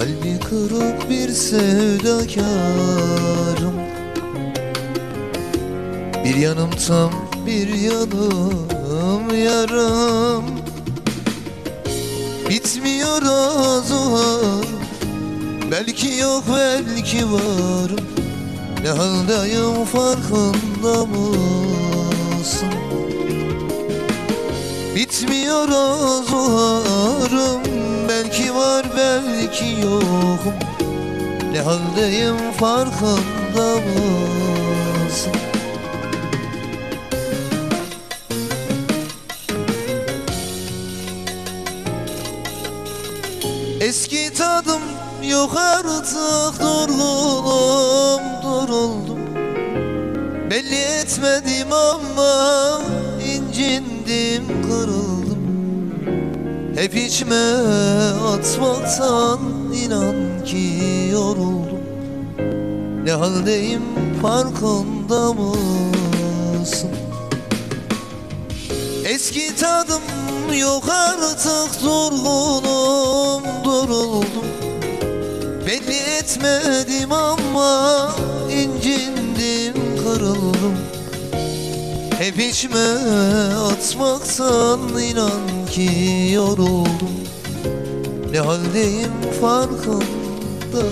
buruk bir sevdakarım. Bir yanım tam bir yanım yarım Bitmiyor azar Belki yok belki varım. Ne haldeyim farkında mısın? Bitmiyor var belki yokum. Ne haldeyim farkında mısın? Eski tadım yok artık Duruldum duruldum. Belli etmedim ama incindim kırıldım Hep içime atmaktan inan ki yoruldum. Ne haldeyim farkında mısın? Eski tadım yok artık durgunum duruldum. Belli etmedim ama incindim kırıldım. Hep içime atmaktan inan ki yoruldum. Ne haldeyim farkında